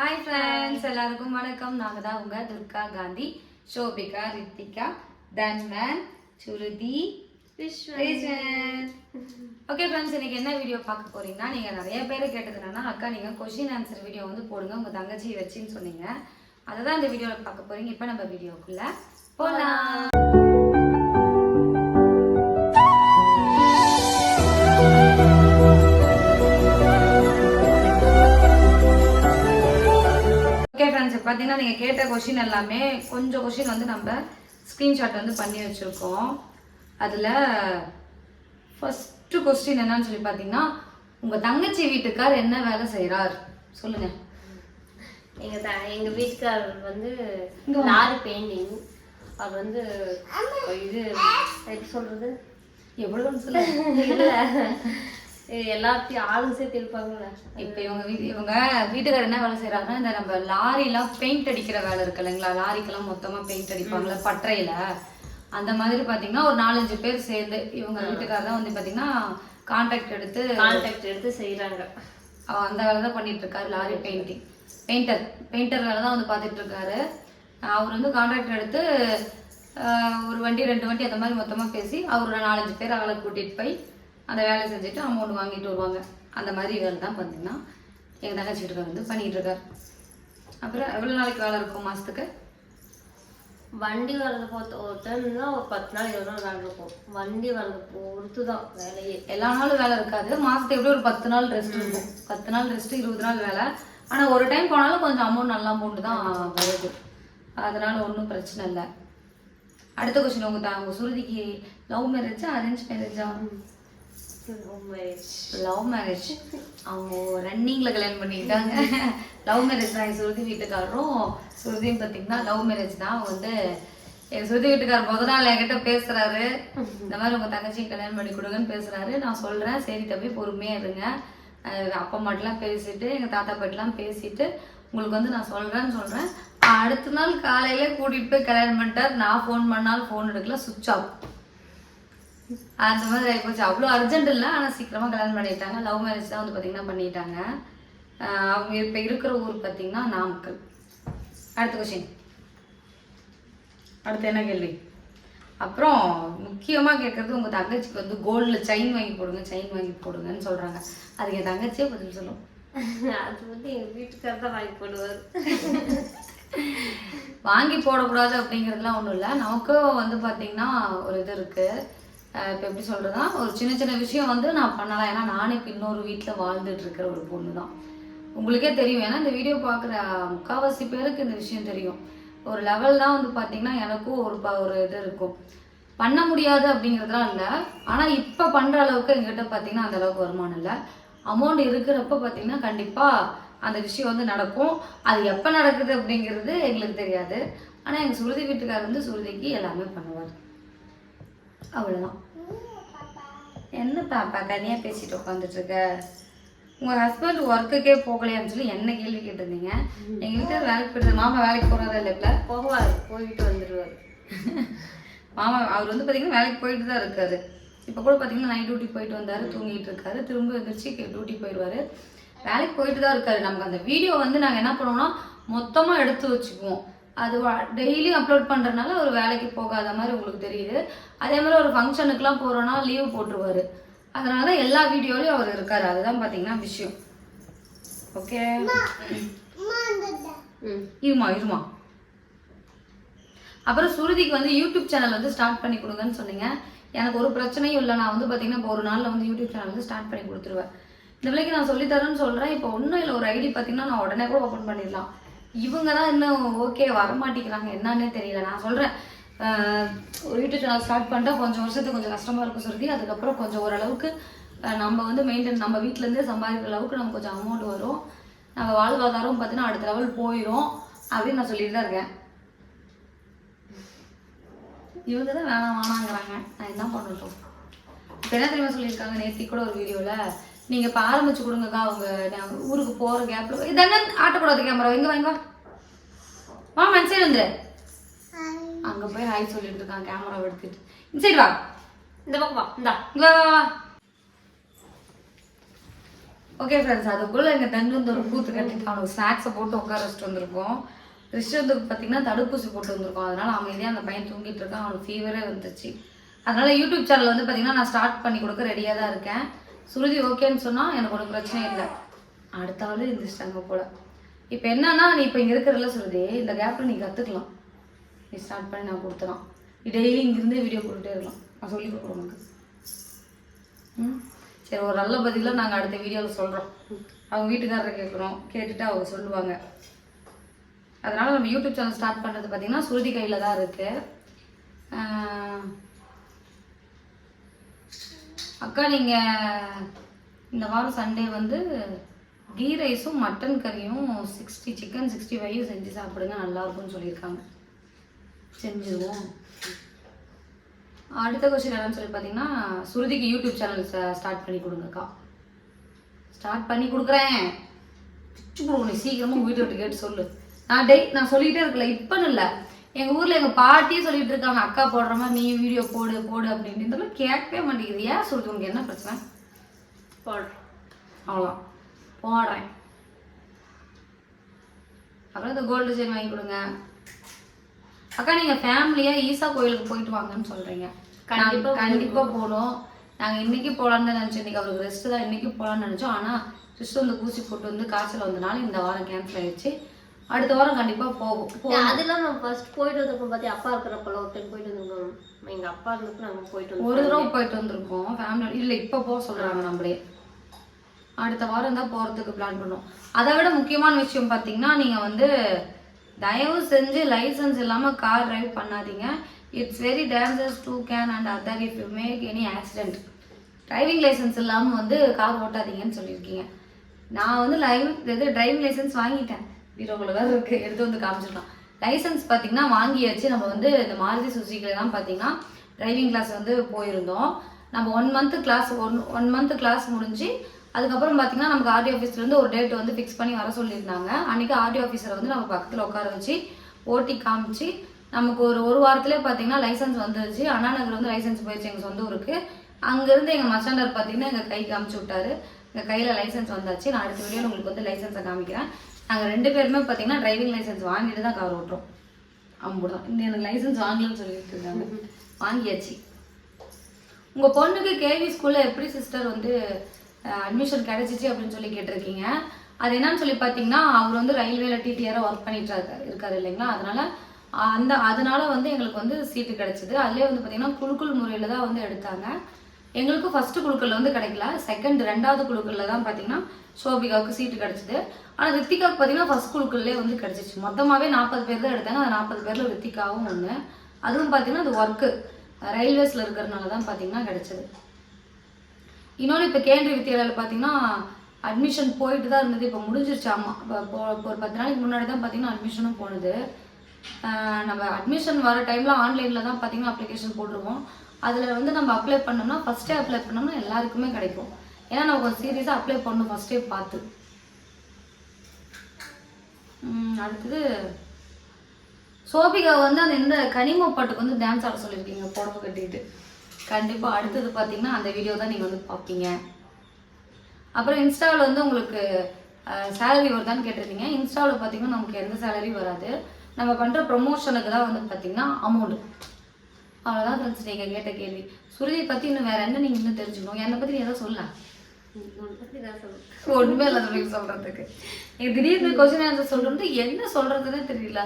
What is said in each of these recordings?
Hi friends எல்லாருக்கும் வணக்கம். நாங்கள் தான் உங்கள் துர்கா காந்தி ஷோபிகா ரித்திகா தன்மன் சுருதி ஓகே ஃப்ரெண்ட்ஸ் இன்னைக்கு என்ன வீடியோ பார்க்க போறீங்கன்னா நீங்கள் நிறைய பேர் கேட்டது என்னன்னா அக்கா நீங்கள் கொஷின் ஆன்சர் வீடியோ வந்து போடுங்க. உங்கள் தங்கச்சி வச்சுன்னு சொன்னீங்க. அதை தான் இந்த வீடியோவில் பார்க்க போறீங்க. இப்போ நம்ம வீடியோக்குள்ள போகலாம் பார்த்தீங்கன்னா நீங்கள் கேட்ட கொஷின் எல்லாமே கொஞ்சம் கொஷின் வந்து நம்ம ஸ்க்ரீன்ஷாட் வந்து பண்ணி வச்சுருக்கோம். அதில் ஃபஸ்ட்டு கொஸ்டின் என்னன்னு சொல்லி பார்த்தீங்கன்னா உங்கள் தங்கச்சி வீட்டுக்கார் என்ன வேலை செய்கிறார் சொல்லுங்கள் எங்க த எங்க வீட்டுக்காரர் வந்து. லாரி பெயிண்டிங் அவர் வந்து இது எப்படி சொல்றது? எவ்வளோன்னு சொல்லுங்க. இல்ல. இது எல்லாத்தையும் ஆளுங்க சேர்த்து இருப்பாங்கல்ல இப்போ இவங்க இவங்க வீட்டுக்காரர் என்ன வேலை செய்கிறாங்கன்னா இந்த நம்ம லாரிலாம் பெயிண்ட் அடிக்கிற வேலை இருக்கு இல்லைங்களா? லாரிக்கெல்லாம் மொத்தமாக பெயிண்ட் அடிப்பாங்களே பட்டறையில். அந்த மாதிரி பார்த்தீங்கன்னா ஒரு நாலஞ்சு பேர் சேர்ந்து இவங்க வீட்டுக்காரர் தான் வந்து பார்த்தீங்கன்னா கான்ட்ராக்ட் எடுத்து கான்டாக்ட் எடுத்து செய்யறாங்க அவ அந்த வேலை தான் பண்ணிட்டு இருக்காரு லாரி பெயிண்டிங் பெயிண்டர் பெயிண்டர் வேலை தான் வந்து பார்த்துட்டு இருக்காரு. அவர் வந்து கான்ட்ராக்ட் எடுத்து ஒரு வண்டி ரெண்டு வண்டி அந்த மாதிரி மொத்தமாக பேசி அவர் நாலஞ்சு பேர் அவளை கூட்டிகிட்டு போய் அந்த வேலையை செஞ்சுட்டு அமௌண்ட் வாங்கிட்டு வருவாங்க. அந்த மாதிரி வேலை தான் பார்த்தீங்கன்னா எங்கள் தங்கச்சி வீட்டுக்கார் வந்து பண்ணிட்டு இருக்காரு. அப்புறம் எவ்வளோ நாளைக்கு வேலை இருக்கும் மாதத்துக்கு வண்டி வர்றது பொறுத்த ஒரு டைம் தான் ஒரு பத்து நாள் இருபது நாள் வேலை இருக்கும். வண்டி வர்றது பொறுத்து தான் வேலையே. எல்லா நாளும் வேலை இருக்காது. மாதத்துக்கு எப்படி ஒரு பத்து நாள் ரெஸ்ட் இருக்கும். பத்து நாள் ரெஸ்ட் இருபது நாள் வேலை. ஆனால் ஒரு டைம் போனாலும் கொஞ்சம் அமௌண்ட் நல்ல அமௌண்ட் தான் வருது. அதனால ஒன்றும் பிரச்சனை இல்லை. அடுத்த கொஸ்டின் உங்க தான் உங்க சுருதிக்கு லவ் மேரேஜா அரேஞ்ச் மேரேஜா லவ் மேரேஜ் அவங்க ரன்னிங்கில் கல்யாணம் பண்ணிக்கிட்டாங்க. லவ் மேரேஜ் தான் என் சுருதி வீட்டுக்காரரும். சுருதியும் பார்த்தீங்கன்னா லவ் மேரேஜ் தான். அவங்க வந்து என் சுருதி வீட்டுக்காரர் முத நாள் என்கிட்ட பேசுகிறாரு இந்த மாதிரி உங்கள் தங்கச்சி கல்யாணம் பண்ணி கொடுங்கன்னு பேசுகிறாரு நான் சொல்கிறேன் சரி தம்பி பொறுமையாக இருங்க. அப்பா அம்மாட்டெல்லாம் பேசிட்டு எங்கள் தாத்தா பாட்டிலாம் பேசிட்டு உங்களுக்கு வந்து நான் சொல்கிறேன்னு சொல்கிறேன் அடுத்த நாள் காலையில கூட்டிகிட்டு போய் கல்யாணம் பண்ணிட்டார். நான் ஃபோன் பண்ணாலும் ஃபோன் எடுக்கல. சுவிச் ஆஃப் அந்த மாதிரி ஆகிப்போச்சு அவ்வளோ அர்ஜென்ட் இல்லை. ஆனால் சீக்கிரமாக கல்யாணம் பண்ணிட்டாங்க. லவ் மேரேஜ் தான் வந்து பார்த்தீங்கன்னா பண்ணிட்டாங்க. அவங்க இப்போ இருக்கிற ஊர் பார்த்தீங்கன்னா நாமக்கல். அடுத்த கொஷின் அடுத்து என்ன கேள்வி? அப்புறம் முக்கியமாக கேட்குறது உங்கள் தங்கச்சிக்கு வந்து கோல்டில் செயின் வாங்கி போடுங்க செயின் வாங்கி போடுங்கன்னு சொல்கிறாங்க அதுக்கு என் தங்கச்சியே பதில் சொல்லும் அது வந்து எங்க வீட்டுக்காரர் தான் வாங்கி போடுவார். வாங்கி போடக்கூடாது அப்படிங்கிறதுலாம் ஒன்றும் இல்லை. நமக்கும் வந்து பார்த்தீங்கன்னா ஒரு இது இருக்குது இப்போ எப்படி சொல்கிறதுனா ஒரு சின்ன சின்ன விஷயம் வந்து நான் பண்ணலாம். ஏன்னா நானே இப்போ இன்னொரு வீட்டில் வாழ்ந்துட்டு இருக்கிற ஒரு பொண்ணு தான் உங்களுக்கே தெரியும். ஏன்னா இந்த வீடியோ பார்க்குற முக்கால்வாசி பேருக்கு இந்த விஷயம் தெரியும். ஒரு லெவல் தான் வந்து பார்த்தீங்கன்னா எனக்கும் ஒரு ப ஒரு இது இருக்கும். பண்ண முடியாது அப்படிங்கிறதுலாம் இல்லை. ஆனால் இப்போ பண்ணுற அளவுக்கு எங்கிட்ட பார்த்தீங்கன்னா அந்த அளவுக்கு வருமானம் இல்லை. அமௌண்ட் இருக்கிறப்ப பார்த்தீங்கன்னா கண்டிப்பாக அந்த விஷயம் வந்து நடக்கும். அது எப்போ நடக்குது அப்படிங்கிறது எங்களுக்கு தெரியாது. ஆனால் எங்கள் சுருதி வீட்டுக்காரர் வந்து சுருதிக்கு எல்லாமே பண்ணுவார். அவ்வளோதான் என்ன பாப்பா தனியாக பேசிட்டு உட்காந்துட்டு இருக்க உங்கள் ஹஸ்பண்ட் ஒர்க்குக்கே போகலையான்னு சொல்லி என்ன கேள்வி கேட்டிருந்தீங்க? எங்கள் வீட்டில் வேலைக்கு போயிட்டு மாமா வேலைக்கு போகிறதா இல்லைல்ல போவார் போயிட்டு வந்துடுவார் மாமா அவர் வந்து பார்த்தீங்கன்னா வேலைக்கு போயிட்டு தான் இருக்காரு. இப்போ கூட பார்த்தீங்கன்னா நைட் டியூட்டி போயிட்டு வந்தாரு தூங்கிட்டு இருக்காரு. திரும்ப எந்திரிச்சு டியூட்டி போயிடுவாரு வேலைக்கு போயிட்டு தான் இருக்காரு. நமக்கு அந்த வீடியோ வந்து நாங்கள் என்ன பண்ணுவோம்னா மொத்தமாக எடுத்து வச்சுக்குவோம். அது டெய்லியும் அப்லோட் பண்ணுறதுனால அவர் வேலைக்கு போகாத மாதிரி உங்களுக்கு தெரியுது. அதே மாதிரி ஒரு ஃபங்க்ஷனுக்குலாம் போகிறோன்னா லீவ் போட்டுருவாரு. அதனால எல்லா வீடியோலையும் அவர் இருக்காரு. அதுதான் பார்த்தீங்கன்னா விஷயம். ஓகே ம். இருமா இருமா. அப்புறம் சுருதிக்கு வந்து யூடியூப் சேனல் வந்து ஸ்டார்ட் பண்ணி கொடுங்கன்னு சொன்னீங்க. எனக்கு ஒரு பிரச்சனையும் இல்லை. நான் வந்து பார்த்தீங்கன்னா இப்போ ஒரு நாளில் வந்து யூடியூப் சேனல் வந்து ஸ்டார்ட் பண்ணி கொடுத்துருவேன். இந்த பிள்ளைக்கு நான் சொல்லித்தரேன்னு சொல்கிறேன் இப்போ ஒன்றும் இல்லை. ஒரு ஐடி பார்த்தீங்கன்னா நான் உடனே கூட ஓப்பன் பண்ணிடலாம். இவங்க தான் இன்னும் ஓகே வரமாட்டேங்கிறாங்க. என்னன்னே தெரியல. நான் சொல்கிறேன் ஒரு யூடியூப் சேனல் ஸ்டார்ட் பண்ணிட்டா கொஞ்சம் வருஷத்துக்கு கொஞ்சம் கஷ்டமாக இருக்கும் சொல்லி அதுக்கப்புறம் கொஞ்சம் ஓரளவுக்கு நம்ம வந்து மெயின்டைன் நம்ம வீட்டிலேருந்தே சம்பாதிக்கிற அளவுக்கு நமக்கு கொஞ்சம் அமௌண்ட் வரும். நம்ம வாழ்வாதாரம் பார்த்தீங்கன்னா அடுத்த லெவல் போயிடும் அப்படின்னு நான் சொல்லிட்டு தான் இருக்கேன். இவங்க தான் வேணாம் வேணாங்கிறாங்க. நான் என்ன பண்ணட்டும்? இப்போ என்ன தெரியுமா சொல்லியிருக்காங்க? நேத்தி கூட ஒரு வீடியோவில் நீங்கள் இப்போ ஆரம்பிச்சு கொடுங்கக்கா அவங்க ஊருக்கு போகிற கேப்பில் இதென்ன ஆட்டக்கூடாது கேமரா எங்கே வாங்க வா. மனசே வந்துரு அங்கே போய் ஹாய் சொல்லிட்டு இருக்கான் கேமரா எடுத்துட்டு. இந்த சைடு வா. இந்த பக்கம் வா இந்தா. இங்க வா, வா, ஓகே ஃப்ரெண்ட்ஸ் அதுக்குள்ளே எங்கள் தண்ணி வந்து ஒரு கூத்து கட்டிட்டு அவனுக்கு ஸ்நாக்ஸை போட்டு உட்கார வச்சுட்டு வந்திருக்கோம். ரிஷத்துக்கு பார்த்தீங்கன்னா தடுப்பூசி போட்டு வந்திருக்கோம். அதனால அமைதியாக அந்த பையன் தூங்கிட்டு இருக்கான். அவனுக்கு ஃபீவரே வந்துச்சு அதனால யூடியூப் சேனல் வந்து பார்த்தீங்கன்னா நான் ஸ்டார்ட் பண்ணி கொடுக்க ரெடியாக தான் இருக்கேன். சுருதி ஓகேன்னு சொன்னால் எனக்கு ஒரு பிரச்சனை இல்லை. அடுத்த ஆள் இருந்துச்சிட்டாங்க போல. இப்போ என்னன்னா நீ இப்போ இங்கே இருக்கிறதுல சுருதி இந்த கேப்பில் நீ கற்றுக்கலாம் நீ ஸ்டார்ட் பண்ணி நான் கொடுத்துலாம் நீ டெய்லி இங்கிருந்தே வீடியோ கொடுத்துட்டே இருக்கலாம். நான் சொல்லி கொடுக்குறேன் உனக்கு. ம்? சரி ஒரு நல்ல பதிலாக நாங்கள் அடுத்த வீடியோவில் சொல்கிறோம் அவங்க வீட்டுக்காரரை கேட்குறோம் கேட்டுட்டு அவங்க சொல்லுவாங்க. அதனால் நம்ம யூடியூப் சேனல் ஸ்டார்ட் பண்ணுறது பார்த்தீங்கன்னா சுருதி கையில் தான் இருக்குது அக்கா நீங்கள் இந்த வாரம் சண்டே வந்து கீ ரைஸும் மட்டன் கறியும் சிக்ஸ்டி சிக்கன் சிக்ஸ்டி ஃபைவும் செஞ்சு சாப்பிடுங்க நல்லா இருக்கும்னு சொல்லியிருக்காங்க. செஞ்சுருவோம். அடுத்த கொஸ்டின் என்னன்னு சொல்லி பார்த்தீங்கன்னா சுருதிக்கு யூடியூப் சேனல் ஸ்டார்ட் பண்ணி கொடுங்கக்கா ஸ்டார்ட் பண்ணி கொடுக்குறேன். பிச்சு கொடுக்கணும் சீக்கிரமாக வீட்டை விட்டு கேட்டு சொல்லு. நான் டெய் நான் சொல்லிக்கிட்டே இருக்கல இப்போன்னு இல்லை. எங்கள் ஊரில் எங்கள் பாட்டியே சொல்லிட்டு இருக்காங்க அக்கா போடுற மாதிரி நீ வீடியோ போடு போடு அப்படின்னு. இதெல்லாம் கேட்கவே மாட்டேங்குது. ஏன் சொல்லுது உனக்கு என்ன பிரச்சனை? போடுறேன். அவ்வளோதான் போடுறேன். அப்புறம் இந்த கோல்டு செயின் வாங்கி கொடுங்க. அக்கா நீங்க ஃபேமிலியா ஈசா கோயிலுக்கு போயிட்டு வாங்கன்னு சொல்றீங்க. கண்டிப்பா நாங்க கண்டிப்பா போகணும் நாங்க இன்னைக்கு போலாம்னு நினைச்சோம். இன்னைக்கு அவருக்கு ரெஸ்ட் தான். இன்னைக்கு போலாம்னு நினைச்சோம். ஆனா சிஸ்டர் வந்து ஊசி போட்டு வந்து காய்ச்சல் வந்தனால இந்த வாரம் கேன்சல் ஆயிடுச்சு. அடுத்த வாரம் கண்டிப்பா போகும். அதெல்லாம் நான் ஃபர்ஸ்ட் போயிட்டு வந்தப்போ பார்த்தி அப்பா இருக்கிறப்பல ஒரு டைம் போயிட்டு வந்தோம் எங்க அப்பா இருந்தப்போ நாங்க போயிட்டு வந்தோம் ஒரு தடவை போயிட்டு வந்திருக்கோம். ஃபேமிலி இல்லை இப்போ போக சொல்றாங்க நம்மளே. அடுத்த வாரம் தான் போகிறதுக்கு பிளான் பண்ணோம். அதை விட முக்கியமான விஷயம் பார்த்தீங்கன்னா நீங்கள் வந்து தயவு செஞ்சு லைசன்ஸ் இல்லாமல் கார் டிரைவ் பண்ணாதீங்க. It's very dangerous to can and other if you make any accident driving license இல்லாமல் வந்து கார் ஓட்டாதீங்கன்னு சொல்லியிருக்கீங்க. நான் வந்து லைவ் இது டிரைவிங் லைசன்ஸ் வாங்கிட்டேன். பீரோவில் வேறு இருக்கு. எடுத்து வந்து காமிச்சிடலாம் லைசன்ஸ் பார்த்தீங்கன்னா வாங்கியாச்சு. நம்ம வந்து இந்த மாருதி சுசுக்கில தான் பார்த்தீங்கன்னா டிரைவிங் கிளாஸ் வந்து போயிருந்தோம். நம்ம one month class one one month class முடிஞ்சு அதுக்கப்புறம் பார்த்தீங்கன்னா நமக்கு ஆர்டி ஆஃபீஸ்லேருந்து ஒரு டேட் வந்து ஃபிக்ஸ் பண்ணி வர சொல்லியிருந்தாங்க. அன்றைக்கி ஆர்டி ஆஃபீஸரை வந்து நம்ம பக்கத்தில் உட்கார வச்சு ஓட்டி காமிச்சு நமக்கு ஒரு ஒரு வாரத்திலே பார்த்தீங்கன்னா லைசன்ஸ் வந்துருச்சு. அண்ணா நகர் வந்து லைசன்ஸ் போயிடுச்சு எங்கள் சொந்த ஊருக்கு. அங்கேருந்து எங்கள் மச்சாண்டர் பார்த்தீங்கன்னா எங்கள் கை காமிச்சு விட்டாரு. எங்கள் கையில் லைசன்ஸ் வந்தாச்சு. நான் அடுத்த வீடியோவில் உங்களுக்கு வந்து லைசன்ஸை காமிக்கிறேன். நாங்கள் ரெண்டு பேருமே பார்த்தீங்கன்னா டிரைவிங் லைசன்ஸ் வாங்கிட்டு தான் கார் ஓட்டுறோம். அம்புதான் இந்த எனக்கு லைசன்ஸ் வாங்கலன்னு சொல்லிட்டு இருக்காங்க. வாங்கியாச்சு. உங்கள் பொண்ணுக்கு கேவி ஸ்கூலில் எப்படி சிஸ்டர் வந்து அட்மிஷன் கிடைச்சிச்சு அப்படின்னு சொல்லி கேட்டிருக்கீங்க. அது என்னன்னு சொல்லி பார்த்தீங்கன்னா அவர் வந்து ரயில்வேல டிடிஆராக ஒர்க் பண்ணிட்டு இருக்காரு இல்லைங்களா? அதனால அந்த அதனால வந்து எங்களுக்கு வந்து சீட்டு கிடைச்சிது. அதுலேயே வந்து பார்த்தீங்கன்னா குழுக்குள் முறையில் தான் வந்து எடுத்தாங்க. எங்களுக்கு ஃபர்ஸ்ட் குழுக்களில் வந்து கிடைக்கல. செகண்ட் ரெண்டாவது குழுக்களில் தான் பார்த்தீங்கன்னா சோபிகாவுக்கு சீட்டு கிடச்சிது. ஆனால் ரித்திகாவுக்கு பார்த்தீங்கன்னா ஃபர்ஸ்ட் குழுக்கள்லேயே வந்து கிடைச்சிச்சு. மொத்தமாகவே நாற்பது பேர் தான் எடுத்தாங்க. அந்த நாற்பது பேரில் ரித்திகாவும் ஒன்று அதுவும் பார்த்தீங்கன்னா அது ஒர்க்கு ரயில்வேஸில் இருக்கிறனால தான் பார்த்தீங்கன்னா கிடைச்சது. இன்னொன்று இப்போ கேந்திரிய வித்யாலயில் பார்த்தீங்கன்னா அட்மிஷன் போயிட்டு தான் இருந்தது. இப்போ முடிஞ்சிருச்சு. ஆமாம் இப்போ ஒரு பத்து நாளைக்கு முன்னாடி தான் பார்த்தீங்கன்னா அட்மிஷனும் போனது. நம்ம அட்மிஷன் வர டைமில் ஆன்லைனில் தான் பார்த்தீங்கன்னா அப்ளிகேஷன் போட்டுருவோம் அதில் வந்து நம்ம அப்ளை பண்ணோம்னா ஃபஸ்ட்டே அப்ளை பண்ணோம்னா எல்லாருக்குமே கிடைக்கும். ஏன்னா நம்ம கொஞ்சம் சீரியஸாக அப்ளை பண்ணணும் ஃபஸ்ட்டே பார்த்து. அடுத்தது சோபிகா வந்து அந்த இந்த கனிம பாட்டுக்கு வந்து டான்ஸ் ஆட சொல்லியிருக்கீங்க புடவை கட்டிட்டு. கண்டிப்பாக அடுத்தது பார்த்தீங்கன்னா அந்த வீடியோ தான் நீங்கள் வந்து பார்ப்பீங்க. அப்புறம் இன்ஸ்டாவில் வந்து உங்களுக்கு சேலரி வருதான்னு கேட்டிருந்தீங்க. இன்ஸ்டாவில் பார்த்தீங்கன்னா நமக்கு எந்த சேலரி வராது. நம்ம பண்ணுற ப்ரொமோஷனுக்கு தான் வந்து பார்த்தீங்கன்னா அமௌண்ட் அவ்வளோதான் ஃப்ரெண்ட்ஸ் நீங்கள் கேட்ட கேள்வி. சுருதியை பற்றி இன்னும் வேறு என்ன நீங்கள் இன்னும் தெரிஞ்சுக்கணும்? என்னை பற்றி நீ எதாவது சொல்ல உன்னை பத்தி ஒன்றுமே இல்லை மாதிரி சொல்கிறதுக்கு திடீர்னு கொஸ்டின் ஆன்சர் சொல்கிறது என்ன சொல்கிறதுனே தெரியல.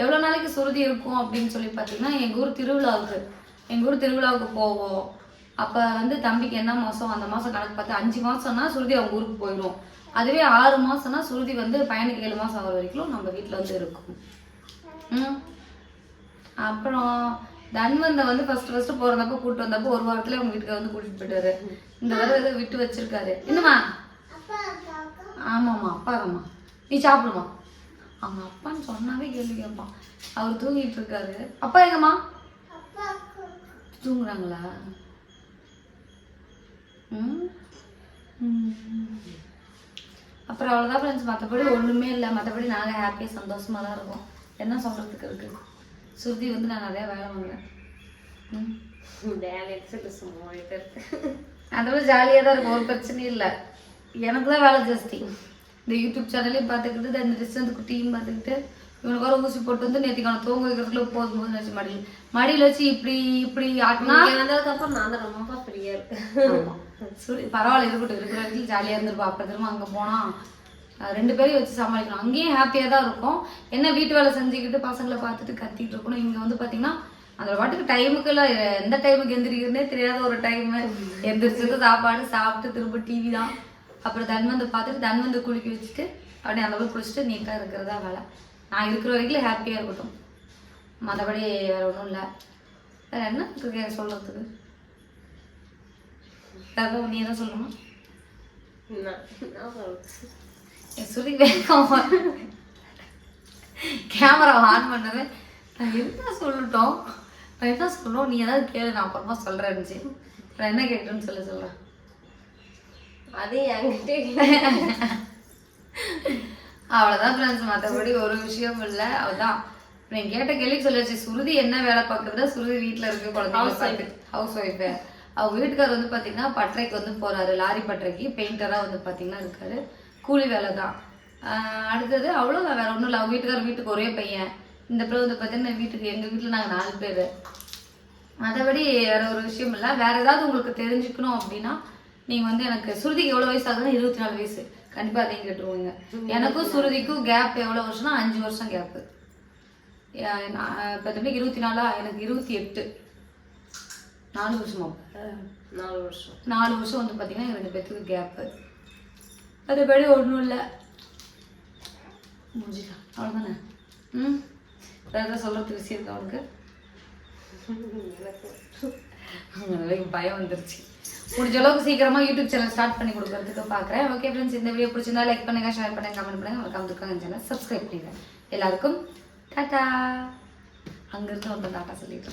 எவ்வளோ நாளைக்கு சுருதி இருக்கும் அப்படின்னு சொல்லி பார்த்தீங்கன்னா எங்கள் ஊர் திருவிழாவுக்கு எங்கள் ஊர் திருவிழாவுக்கு போவோம். அப்போ வந்து தம்பிக்கு என்ன மாதம் அந்த மாதம் கணக்கு பார்த்து அஞ்சு மாதம்னா சுருதி அவங்க ஊருக்கு போயிடும் அதுவே ஆறு மாதம்னா சுருதி வந்து பையனுக்கு ஏழு மாதம் ஆகிற வரைக்கும் நம்ம வீட்டில் வந்து இருக்கும். ம். அப்புறம் தன்வந்தை வந்து ஃபர்ஸ்ட் ஃபர்ஸ்ட் போறதப்போ கூட்டு வந்தப்போ ஒரு வாரத்துல அவங்க வீட்டுக்கு வந்து கூட்டிட்டு போயிட்டாரு. இந்த வாரம் ஏதோ விட்டு வச்சிருக்காரு. என்னம்மா? ஆமாம்மா அப்பா தாம்மா நீ சாப்பிடுமா? அவங்க அப்பான்னு சொன்னாவே கேள்வி கேட்பான் அவர் தூங்கிட்டு இருக்காரு. அப்பா எங்கம்மா? தூங்குறாங்களா? ம். ம். அப்புறம் அவ்வளோதான் ஃப்ரெண்ட்ஸ் மற்றபடி ஒன்றுமே இல்லை. மற்றபடி நாங்கள் ஹாப்பியாக சந்தோஷமாக தான் இருக்கோம். என்ன சொல்கிறதுக்கு இருக்குது சுருதி வந்து நான் நிறையா வேலை இருக்கு அதோட ஜாலியாக தான் இருக்கும். ஒரு பிரச்சனையும் இல்லை. எனக்கு தான் வேலை ஜாஸ்தி. இந்த யூடியூப் சேனலையும் பார்த்துக்கிட்டு இந்த டிஸ்டன்ஸ் குட்டியும் பார்த்துக்கிட்டு இவனுக்கு வர ஊசி போட்டு வந்து நேற்றுக்கான தூங்க வைக்கிறதுக்குள்ள போதும் போது நினச்சி மடியில் மடியில் வச்சு இப்படி இப்படி ஆட்டினா வந்ததுக்கப்புறம் நான் தான் ரொம்ப ஃப்ரீயாக இருக்கேன். பரவாயில்ல இருக்கட்டும் இருக்கிற இடத்துல ஜாலியாக இருந்திருப்போம் அப்புறம் திரும்ப அங்கே போனால் ரெண்டு பேரையும் வச்சு சமாளிக்கணும் அங்கேயும் ஹாப்பியாக தான் இருக்கும். என்ன வீட்டு வேலை செஞ்சுக்கிட்டு பசங்களை பார்த்துட்டு கத்திட்டு இருக்கணும்? இங்கே வந்து பார்த்தீங்கன்னா அந்த பாட்டுக்கு டைமுக்கெல்லாம் எந்த டைமுக்கு எந்திரிக்கிறதுனே தெரியாத ஒரு டைம் எந்திரிச்சது சாப்பாடு சாப்பிட்டு திரும்ப டிவி தான். அப்புறம் தன்வந்து பார்த்துட்டு தன்வந்து குளிக்க வச்சுட்டு அப்படியே அந்த அளவுக்கு குளிச்சுட்டு நீட்டாக இருக்கிறதா வேலை. நான் இருக்கிற வரைக்கும் ஹாப்பியாக இருக்கட்டும். மற்றபடி வேறு ஒன்றும் இல்லை. வேறு என்ன இருக்கு? சொல்கிறதுக்கு வேற நீ தான் சொல்லணும்? வேகம் கேமரா ஆன் பண்ணது. நான் என்ன சொல்லட்டும்? நான் என்ன சொல்லணும்? நீ ஏதாவது கேளு நான் அப்புறமா சொல்கிறேன் நான் என்ன கேட்குறேன்னு சொல்லி சொல்கிறேன் அது என்கிட்ட அவ்வளோதான் ஃப்ரெண்ட்ஸ் மற்றபடி ஒரு விஷயம் இல்லை. அவதான் நீங்கள் கேட்ட கேள்விக்கு சொல்லியாச்சு. சுருதி என்ன வேலை பார்க்குறதா சுருதி வீட்டில் இருக்கு குழந்தைங்க ஹவுஸ் ஒய்ஃபு அவங்க வீட்டுக்கார் வந்து பார்த்தீங்கன்னா பட்டறைக்கு வந்து போகிறாரு லாரி பட்டறைக்கு பெயிண்டராக வந்து பார்த்தீங்கன்னா இருக்காரு. கூலி வேலை தான். அடுத்தது அவ்வளோதான் வேற ஒன்றும் இல்லை. அவங்க வீட்டுக்கார் வீட்டுக்கு ஒரே பையன். இந்த பிள்ளை வந்து பார்த்தீங்கன்னா வீட்டுக்கு எங்கள் வீட்டில் நாங்கள் நாலு பேர். மற்றபடி வேற ஒரு விஷயம் இல்லை. வேற ஏதாவது உங்களுக்கு தெரிஞ்சுக்கணும் அப்படின்னா நீங்க வந்து எனக்கு சுருதிக்கு எவ்வளவு வயசு ஆகுதுன்னா இருபத்தி நாலு வயசு. கண்டிப்பா அதையும் கேட்டுருவீங்க. எனக்கும் சுருதிக்கும் கேப் எவ்வளவு வருஷம்னா அஞ்சு வருஷம் கேப்பு இப்போ தம்பி இருபத்தி நாலா? எனக்கு இருபத்தி எட்டு. நாலு வருஷமா? நாலு வருஷம். நாலு வருஷம் வந்து பார்த்தீங்கன்னா ரெண்டு பேர்த்துக்கு கேப்பு அதுபடி ஒன்றும் இல்லை. முடிஞ்சிட்டா. அவ்வளோதானே ம்? வேறு சொல்கிறதுக்கு விஷயம் இருக்கா உனக்கு? எனக்கு. பயம் வந்துருச்சு. முடிஞ்ச அளவுக்கு சீக்கிரமா யூடியூப் சேனல் ஸ்டார்ட் பண்ணி கொடுக்கறதுக்கு பார்க்குறேன் ஓகே ஃப்ரெண்ட்ஸ் இந்த வீடியோ பிடிச்சிருந்தா லைக் பண்ணுங்க ஷேர் பண்ணுங்க கமெண்ட் பண்ணுங்க. மறக்காம இருக்காங்க சேனல் சப்ஸ்கிரைப் பண்ணுங்க எல்லாருக்கும் டாட்டா அங்கிருந்து ஒருத்தன் டாட்டா சொல்லிட்டு.